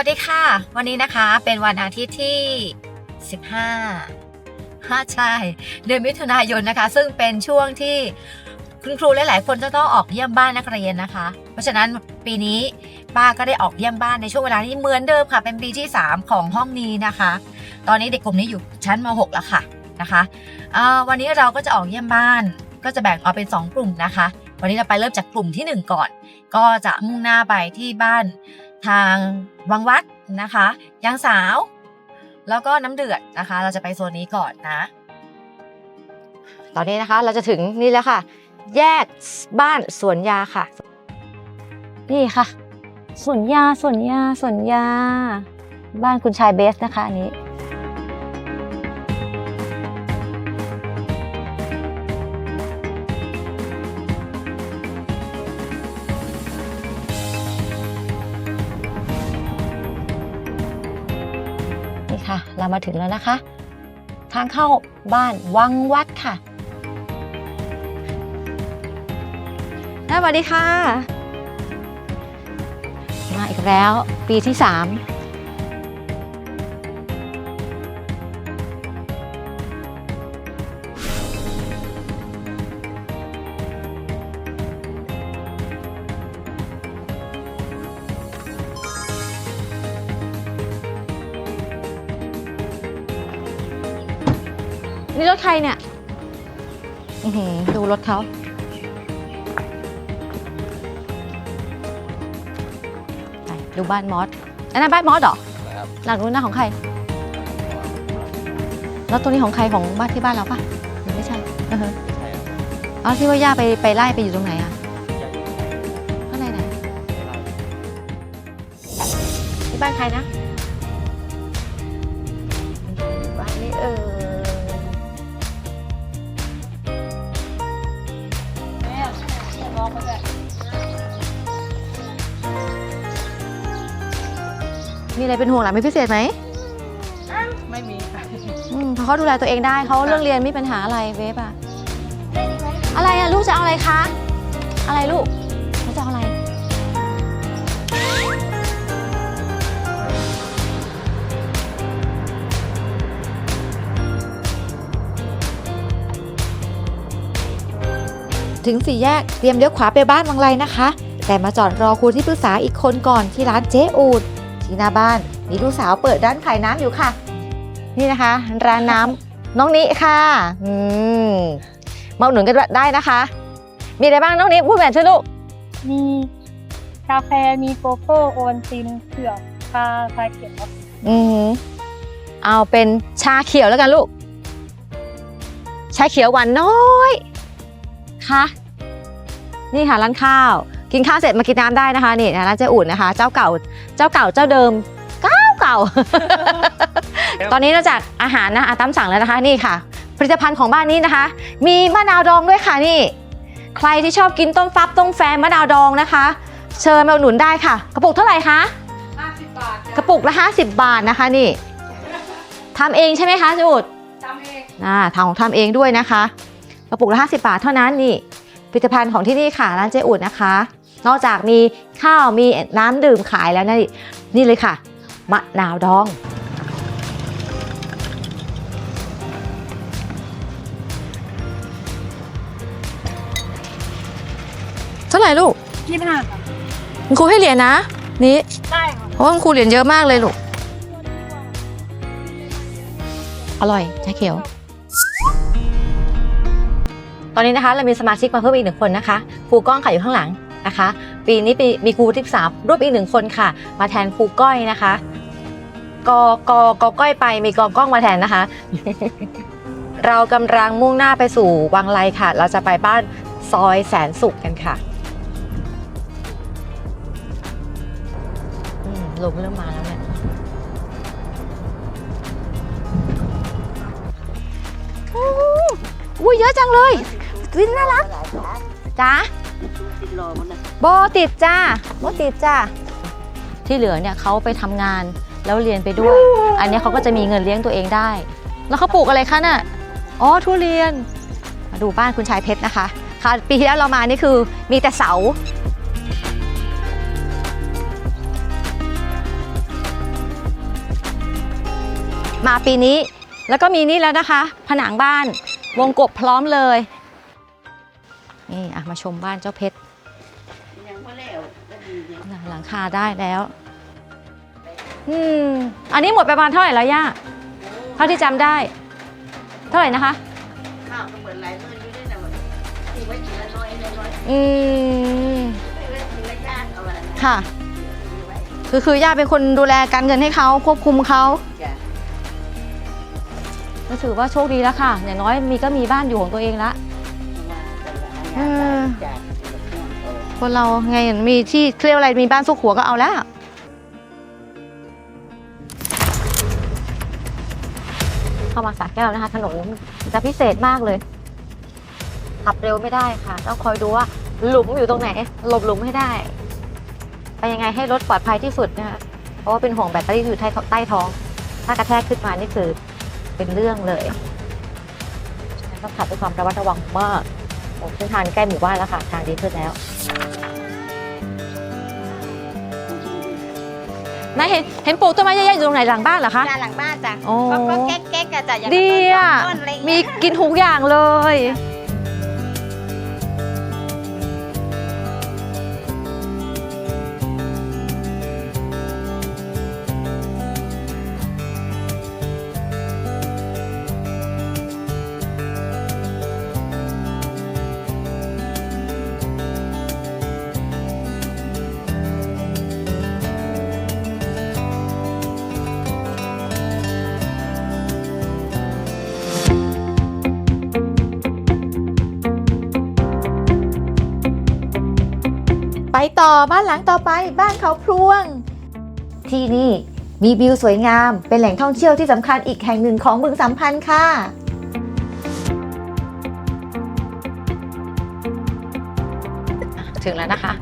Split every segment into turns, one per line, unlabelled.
วัสดีค่ะ วันนี้นะคะเป็นวันอาทิตย์ที่ 15ฮะใช่ เดือนมิถุนายนนะคะ ซึ่งเป็นช่วงที่คุณครูหลาย ๆ คนจะต้องออกเยี่ยมบ้านนักเรียนนะคะ เพราะฉะนั้นปีนี้ป้าก็ได้ออกเยี่ยมบ้านในช่วงเวลาที่เหมือนเดิมค่ะ เป็นปีที่ 3 ของห้องนี้นะคะ ตอนนี้เด็กกลุ่มนี้อยู่ชั้นม .6 แล้วค่ะนะคะวันนี้เราก็จะออกเยี่ยมบ้าน ก็จะแบ่งออกเป็น 2 กลุ่มนะคะ วันนี้เราไปเริ่มจากกลุ่มที่ 1 ก่อน ก็จะมุ่งหน้าไปที่บ้าน ทางวังวัดนะคะยางสาว แล้วก็น้ำเดือดนะคะ เราจะไปโซนนี้ก่อนนะ ตอนนี้นะคะเราจะถึงนี่แล้วค่ะ แยกบ้านสวนยาค่ะ นี่ค่ะสวนยาสวนยาสวนยา บ้านคุณชายเบสนะคะอันนี้ มาถึงแล้วนะคะ ทางเข้าบ้านวังวัดค่ะสวัสดีค่ะ มาอีกแล้วปีที่ 3 รถใครเนี่ยอือหือดูรถเขา ไปดูบ้านมอสอันนั้นบ้านมอสเหรอ
นะครับ
หลังนู้นนะของใคร แล้วตัวนี้ของใครของบ้านที่บ้านเราปะหรือไม่ใช่เออ
ใช่ครับ
เอาที่ว่าย่าไปไปไล่ไปอยู่ตรงไหนอะ
ใหญ่
ข้างในไหน
ไม่ไล่
ที่บ้านใครนะ อะไรเป็นห่วงหรือไม่พิเศษไหม
ไม่มีค่ะ
อืมเพราะเขาดูแลตัวเองได้เขาเรื่องเรียนไม่มีปัญหาอะไรเวฟอะอะไรอะลูกจะเอาอะไรคะ อะไรลูกเขาจะเอาอะไร ถึงสี่แยกเตรียมเลี้ยวขวาไปบ้านวังไลนะคะ แต่มาจอดรอครูที่ปรึกษาอีกคนก่อนที่ร้านเจ๊อูด ที่หน้าบ้าน มีลูกสาวเปิดร้านขายน้ำอยู่ค่ะ นี่นะคะ ร้านน้ำน้องนิค่ะอืมมาอุดหนุนกันได้นะคะ มีอะไรบ้างน้องนิพูดแบบชื่อลูก
มีกาแฟมีโกโก้โอวัลตินเผือกชาชาเขียว
อือหือเอาเป็นชาเขียวแล้วกันลูก ชาเขียวหวานน้อยค่ะนี่ค่ะร้านข้าว กินข้าวเสร็จมากินน้ำได้นะคะนี่นะร้านเจ๊อุ่นนะคะ เจ้าเก่าเจ้าเก่าเจ้าเดิมเก่าเก่า ตอนนี้นอกจากอาหารนะอาตั้มสั่งแล้วนะคะนี่ค่ะ ผลิตภัณฑ์ของบ้านนี้นะคะ มีมะนาวดองด้วยค่ะนี่ ใครที่ชอบกินต้มฟับต้มแฟมะนาวดองนะคะ เชิญมาอุดหนุนได้ค่ะ กระปุกเท่าไหร่คะ
50 บาท
กระปุกละ 50 บาทนะคะนี่ทำเองใช่ไหมคะจูด
จำเอง
อ่าทำของทำเองด้วยนะคะ กระปุกละ 50 บาทเท่านั้นนี่ ผลิตภัณฑ์ของที่นี่ค่ะร้านเจ๊อุดนะคะ นอกจากมีข้าวมีน้ำดื่มขายแล้วนะนี่นี่เลยค่ะ มะนาวดอง เท่าไหร่ลูก
25ค่ะ
คุณครูให้เหรียญนะ นี่
ได้ค่ะ
เพราะว่าคุณครูเหรียญเยอะมากเลยลูก อร่อยชาเขียวต อนนี้นะคะเรามีสมาชิกมาเพิ่มอีกหนึ่งคนนะคะครูก้องค่ะอยู่ข้างหลังนะคะ ปีนี้ปีมีครูที่สามรวบอีกหนึ่งคนค่ะ มาแทนครูก้อยนะคะกกกก้อยไปมีกก้องมาแทนนะคะ เรากำลังมุ่งหน้าไปสู่วังไลค่ะ เราจะไปบ้านซอยแสนสุขกันค่ะลมเริ่มมาแล้วเนี่ยอู้ยเยอะจังเลย วินน่ารักจ้าโบติดจ้าโบติดจ้าที่เหลือเนี่ยเขาไปทำงานแล้วเรียนไปด้วย อันเนี้ยเขาก็จะมีเงินเลี้ยงตัวเองได้ แล้วเขาปลูกอะไรคะน่ะอ๋อทุเรียน มาดูบ้านคุณชายเพชรนะคะค่ะปีที่แล้วเรามานี่คือมีแต่เสามาปีนี้แล้วก็มีนี่แล้วนะคะ ผนังบ้านวงกบพร้อมเลย นี่อะมาชมบ้านเจ้าเพชร
ยังไม่แล้วก็ดีเนี่ย
หลังคาได้แล้ว อืม อันนี้หมดไปประมาณเท่าไหร่แล้วย่า เท่าที่จำได้ เท่าไหร่นะคะ
ข้าวก็เหมือนหลายเมื่ออยู่ด้วยนะวันทีไว้ทีละน้อยละน้อย
อืม
ไม่ไว้ทีละยากเอาไว้นะ
ค่ะ
ทีไว้
คือคือย่าเป็นคนดูแลการเงินให้เขาควบคุมเขา
จ้ะ
ก็ถือว่าโชคดีแล้วค่ะ อย่างน้อยมีก็มีบ้านอยู่ของตัวเองละ
มาแต่ละ
เออ
จ้ะห่วงโต
คนเราไงมีที่เคลียวอะไรมีบ้านซุกหัวก็เอาแล้ว เข้ามาสาแก้วนะคะถนนจะพิเศษมากเลย ขับเร็วไม่ได้ค่ะ ต้องคอยดูว่าหลุมอยู่ตรงไหนหลบหลุมให้ได้ ไปยังไงให้รถปลอดภัยที่สุดนะคะเพราะว่าเป็นห่วงแบตเตอรี่อยู่ใต้ใต้ท้อง ถ้ากระแทกขึ้นมานี่คือเป็นเรื่องเลยฉะนั้นต้องขับด้วยความระมัดระวังมาก โอ้เส้นทางใกล้หมู่บ้านแล้วค่ะ ทางดีขึ้นแล้วนายเห็นเห็นปลูกต้นไม้เยอะๆอยู่ตรงไหนหลังบ้านเหรอคะ
จ้ะหลังบ้านจ้ะ
โอ้
ก็ก็แก๊กแก๊กๆอะจ้ะอย่าง
ดี
ต้น
อะ
ต้นอะไรอย่าง
มี
เงี้ย
กินทุกอย่างเลย ต่อบ้านหลังต่อไปบ้านเขาพรวง ที่นี่มีวิวสวยงาม เป็นแหล่งท่องเที่ยวที่สำคัญอีกแห่งหนึ่งของบึงสัมพันธ์ค่ะ ถึงแล้วนะคะ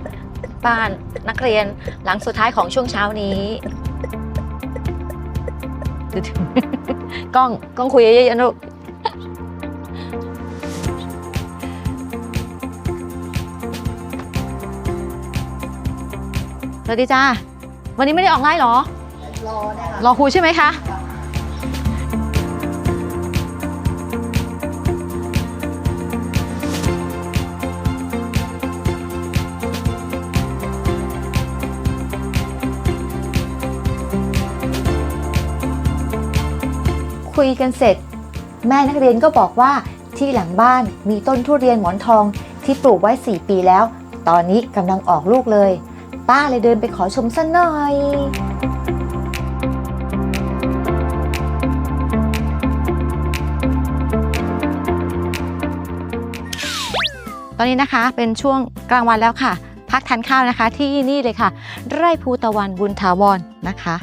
บ้านนักเรียนหลังสุดท้ายของช่วงเช้านี้ถึงกล้องกล้องคุยเยอะๆนะลูก สวัสดีจ้า วันนี้ไม่ได้ออกไลน์เหรอ
รอได้ค่ะ
รอครูใช่ไหมคะคุยกันเสร็จ แม่นักเรียนก็บอกว่าที่หลังบ้านมีต้นทุเรียนหมอนทองที่ปลูกไว้ 4 ปีแล้ว ตอนนี้กำลังออกลูกเลย ป้าเลยเดินไปขอชมสักหน่อยตอนนี้นะคะเป็นช่วงกลางวันแล้วค่ะ พักทานข้าวนะคะที่นี่เลยค่ะ ไร่ภูตะวันบุญถาวรนะคะ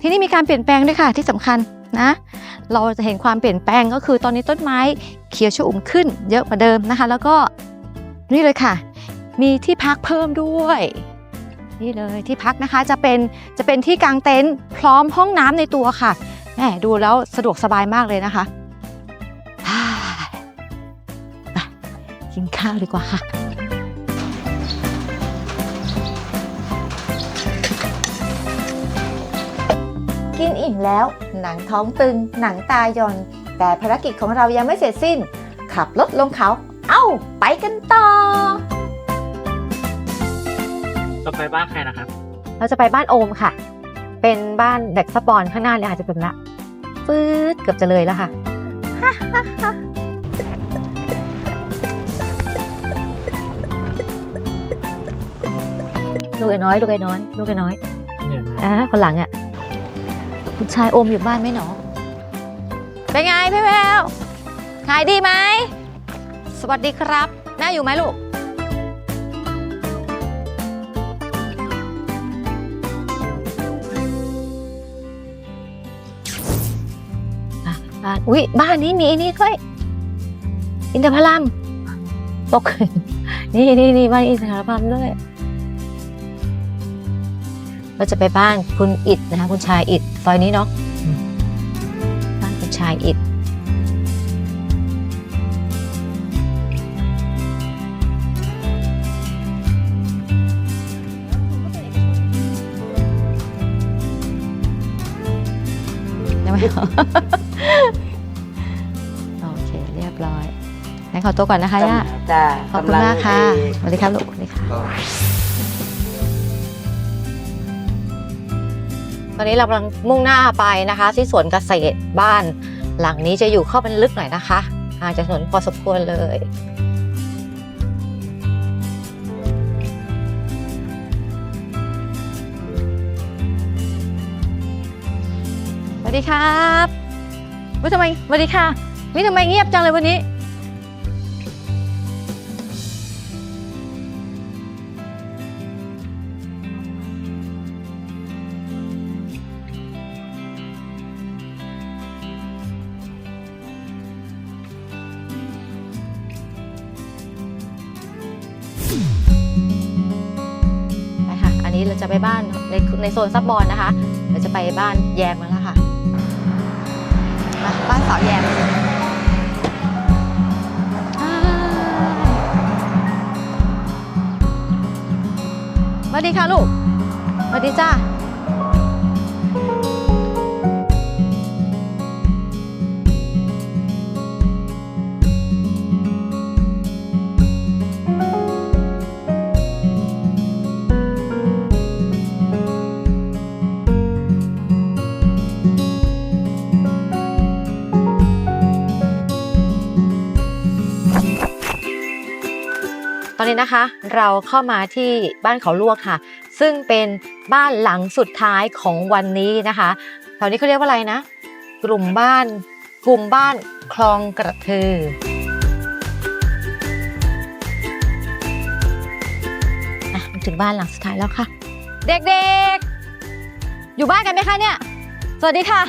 ที่นี่มีการเปลี่ยนแปลงด้วยค่ะที่สำคัญนะ เราจะเห็นความเปลี่ยนแปลงก็คือตอนนี้ต้นไม้เขียวชอุ่มขึ้น เยอะกว่าเดิมนะคะ แล้วก็นี่เลยค่ะ มีที่พักเพิ่มด้วย นี่เลยที่พักนะคะจะเป็นจะเป็นที่กางเต็นท์พร้อมห้องน้ำในตัวค่ะแหมดูแล้วสะดวกสบายมากเลยนะคะไปกินข้าวดีกว่าค่ะกินอิ่มแล้ว หนังท้องตึง หนังตาย่อน แต่ภารกิจของเรายังไม่เสร็จสิ้น ขับรถลงเขา เอ้า ไปกันต่อ
ต่อไปบ้านใครนะครับ
เราจะไปบ้านโอมค่ะ เป็นบ้านเด็กสปอนข้างหน้าเลยอาจจะเป็นละปื๊ดเกือบจะเลยแล้วค่ะ ลูกไอ้น้อย ลูกไอ้น้อย ลูกไอ้น้อย
เนี่ยนะ
อ่าคนหลังอะคุณชายโอมอยู่บ้านไหมหนอเป็นไงพี่แววขายดีไหม สวัสดีครับแม่อยู่ไหมลูกานอุ้ยบ้านนี้มีนี่ด้วยอินทผลัมตกนี่นี่นี่บ้านอินทผลัมด้วยเราจะไปบ้านคุณอิดนะคะคุณชายอิดซอยนี้เนาะบ้านคุณชายอิดเดี๋ยวม งั้นขอตัวก่อนนะคะย่า
จ้า
ขอบคุณมากค่ะสวัสดีครับลูกสวัสดีค่ะตอนนี้เรากำลังมุ่งหน้าไปนะคะ ที่สวนเกษตรบ้าน หลังนี้จะอยู่เข้าเป็นลึกหน่อยนะคะห่างจากถนนพอสมควรเลยสวัสดีครับวิทำไมสวัสดีค่ะวิทำไมเงียบจังเลยวันนี้ จะไปบ้านในในโซนซับบอลนะคะเราจะไปบ้านแยมแล้วค่ะมาบ้านสาวแยมสวัสดีค่ะลูกสวัสดีจ้า นะคะ เราเข้ามาที่บ้านเขาลวกค่ะ ซึ่งเป็นบ้านหลังสุดท้ายของวันนี้นะคะแถวนี้เขาเรียกว่าอะไรนะ กลุ่มบ้านกลุ่มบ้านคลองกระทือมาถึงบ้านหลังสุดท้ายแล้วค่ะ เด็กๆ อยู่บ้านกันไหมคะเนี่ย สวัสดีค่ะ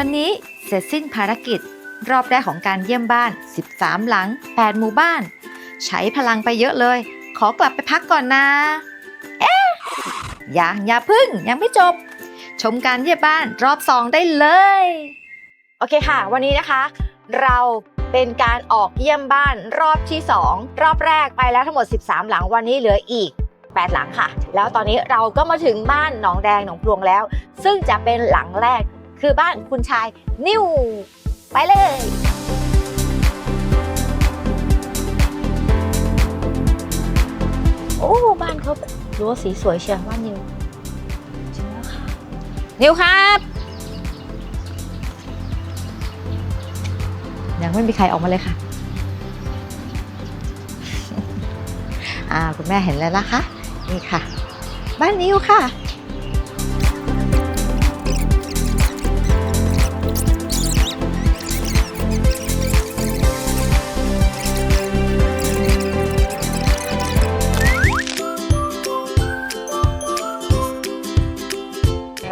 วันนี้เสร็จสิ้นภารกิจ รอบแรกของการเยี่ยมบ้าน 13 หลัง 8 หมู่บ้าน ใช้พลังไปเยอะเลย ขอกลับไปพักก่อนนะ เอ๊ะยังอย่าพึ่งยังไม่จบ ชมการเยี่ยมบ้านรอบ2ได้เลย โอเคค่ะ วันนี้นะคะ เราเป็นการออกเยี่ยมบ้านรอบที่ 2 รอบแรกไปแล้วทั้งหมด 13 หลังวันนี้เหลืออีก 8 หลังค่ะ แล้วตอนนี้เราก็มาถึงบ้านหนองแดงหนองพลวงแล้ว ซึ่งจะเป็นหลังแรก คือบ้านคุณชายนิวไปเลยโอ้บ้านเขารั้วสีสวยเชียวบ้านนิวถึงแล้วค่ะนิวครับ ยังไม่มีใครออกมาเลยค่ะ อ่าคุณแม่เห็นแล้วนะคะ นี่ค่ะ บ้านนิวค่ะ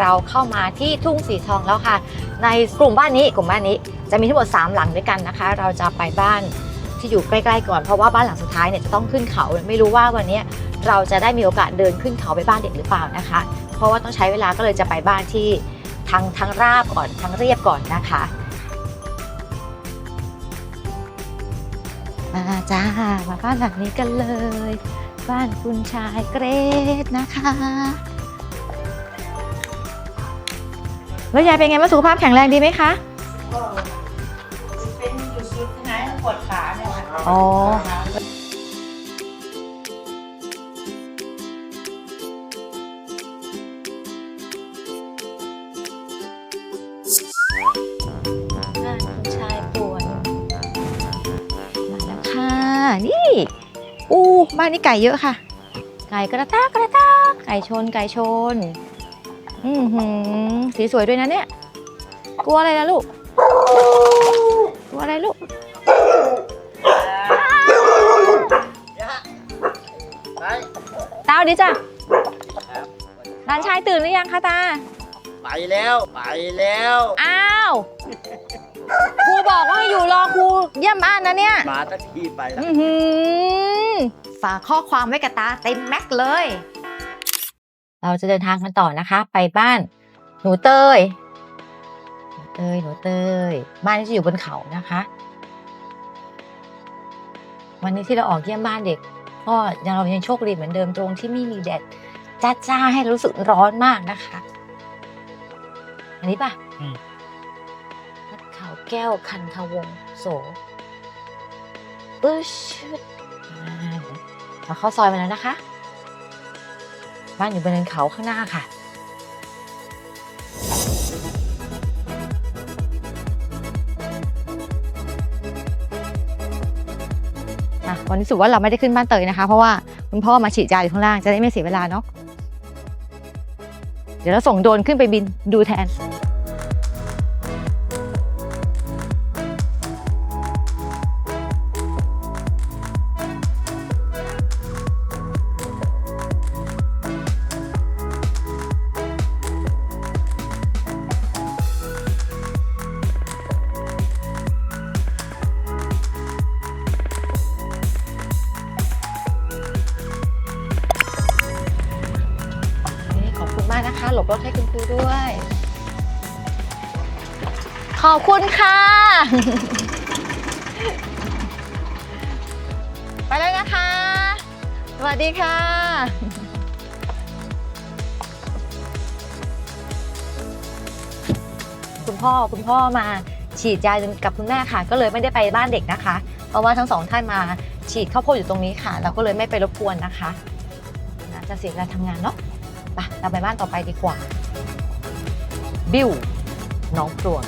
เราเข้ามาที่ทุ่งสีทองแล้วค่ะ ในกลุ่มบ้านนี้กลุ่มบ้านนี้จะมีทั้งหมด3หลังด้วยกันนะคะ เราจะไปบ้านที่อยู่ใกล้ๆก่อนเพราะว่าบ้านหลังสุดท้ายเนี่ยจะต้องขึ้นเขาไม่รู้ว่าวันนี้เราจะได้มีโอกาสเดินขึ้นเขาไปบ้านเด็กหรือเปล่านะคะ เพราะว่าต้องใช้เวลาก็เลยจะไปบ้านที่ทางทางราบก่อนทางเรียบก่อนนะคะมาจ้ามาบ้านหลังนี้กันเลย บ้านคุณชายเกรดนะคะ แล้วยายเป็นไงบ้างสุขภาพแข็งแรงดีไหมคะ
ก็เป็นอยู่สุดไหนปวดขาเนี่ยค่ะ
อ๋อ บ้านคุณชายป่วยมาแล้วค่ะนี่อู้บ้านนี้ไก่เยอะค่ะ ไก่กระตากกระตากไก่ชนไก่ชน อือหือสีสวยด้วยนะเนี่ย กลัวอะไรนะลูก กลัวอะไรลูก
ไป
ตาดีจ้ะหลานชายตื่นหรือยังคะตา
ไปแล้ว ไปแล้ว
อ้าวครูบอกว่าให้อยู่รอครูเยี่ยมบ้านนะเนี่ย
มาตะทีไปแล้ว
อื้อหือฝากข้อความไว้กับตาเต็มแม็กเลย เราจะเดินทางกันต่อนะคะ ไปบ้านหนูเตยหนูเตยหนูเตย บ้านนี้จะอยู่บนเขานะคะ วันนี้ที่เราออกเยี่ยมบ้านเด็กก็ยังเรายังโชคดีเหมือนเดิมตรงที่ไม่มีแดดจ้าจ้าๆให้รู้สึกร้อนมากนะคะ อันนี้ป่ะ
อืม
วัดเขาแก้วคันทวงศ์โสอึชดอ่าเราเข้าซอยมาแล้วนะคะ บ้านอยู่บนเนินเขาข้างหน้าค่ะ อะวันนี้สุว่าเราไม่ได้ขึ้นบ้านเตยนะคะ เพราะว่าคุณพ่อมาฉีดยาอยู่ข้างล่างจะได้ไม่เสียเวลาเนาะ เดี๋ยวเราส่งโดรนขึ้นไปบินดูแทน ขอบคุณค่ะ ไปเลยนะคะ สวัสดีค่ะ คุณพ่อคุณพ่อมาฉีดยากับคุณแม่ค่ะ ก็เลยไม่ได้ไปบ้านเด็กนะคะ เพราะว่าทั้งสองท่านมาฉีดข้าวโพดอยู่ตรงนี้ค่ะ เราก็เลยไม่ไปรบกวนนะคะน่าจะเสียเวลาทำงานเนาะไปเราไปบ้านต่อไปดีกว่า บิวน้องปลวง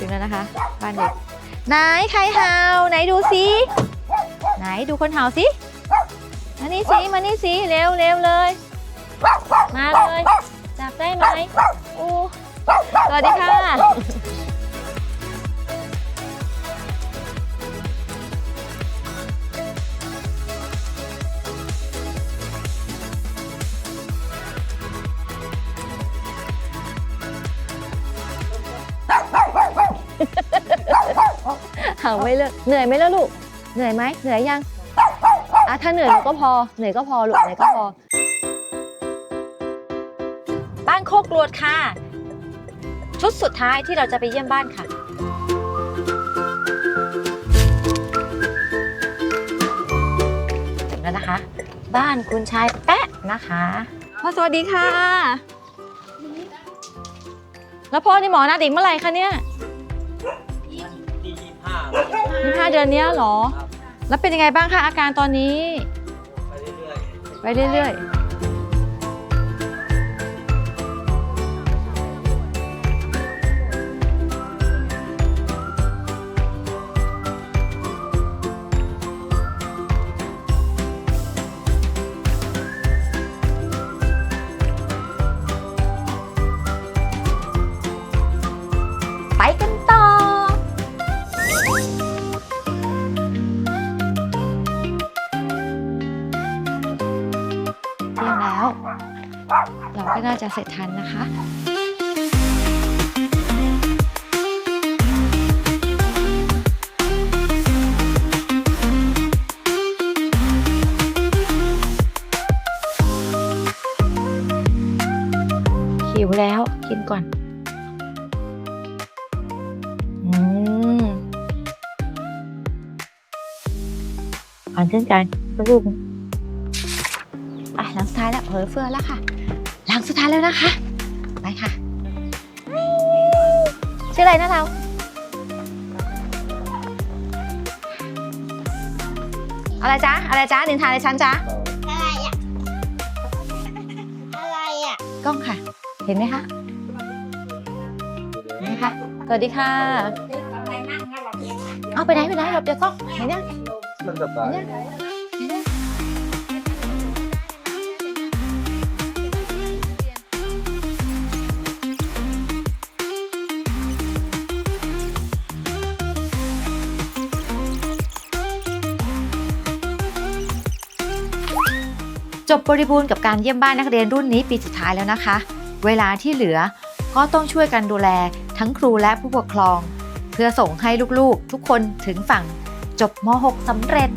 ถึงแล้วนะคะ บ้านเด็กไหนใครเห่าไหนดูสิไหนดูคนเห่าสิมานี่สิมานี่สิเร็วเร็วเลย มาเลย จับได้ไหมอู้สวัสดีค่ะ เห่าไม่เลิกเหนื่อยไหมล่ะลูก เหนื่อยไหมเหนื่อยยังอะถ้าเหนื่อยลูกก็พอ เหนื่อยก็พอลูกเหนื่อยก็พอ บ้านโคกรวดค่ะ ชุดสุดท้ายที่เราจะไปเยี่ยมบ้านค่ะ ถึงแล้วนะคะ บ้านคุณชายแปะนะคะพ่อสวัสดีค่ะ แล้วพ่อนี่หมอนัดอีกเมื่อไหร่คะเนี่ย
ที่ ยี่ห้า
ยี่ห้าเดือนเนี้ยเหรอ แล้วเป็นยังไงบ้างคะอาการตอนนี้
ไปเรื่อย
ไปเรื่อยๆ จะเสร็จทันนะคะหิวแล้วกินก่อน อืมอ่อนชื่นใจก็ลูกอะหลังสุดท้ายแล้วเผลอเฟือแล้วค่ะหลัง สุดท้ายแล้วนะคะ ไปค่ะ ชื่ออะไรนะเรา อะไรจ๊ะ อะไรจ๊ะ นินทาอะไรฉันจ๊ะ
อะไรอะ อะไรอะ
กล้องค่ะ เห็นไหมคะเห็นไหมคะ สวัสดีค่ะ เอาไปไหนไปไหนหลบเดี๋ยวกล้องเห็นยัง
มันจะตาย
จบบริบูรณ์กับการเยี่ยมบ้านนักเรียนรุ่นนี้ปีสุดท้ายแล้วนะคะ เวลาที่เหลือก็ต้องช่วยกันดูแลทั้งครูและผู้ปกครอง เพื่อส่งให้ลูกๆ ทุกคนถึงฝั่งจบม .6 สำเร็จ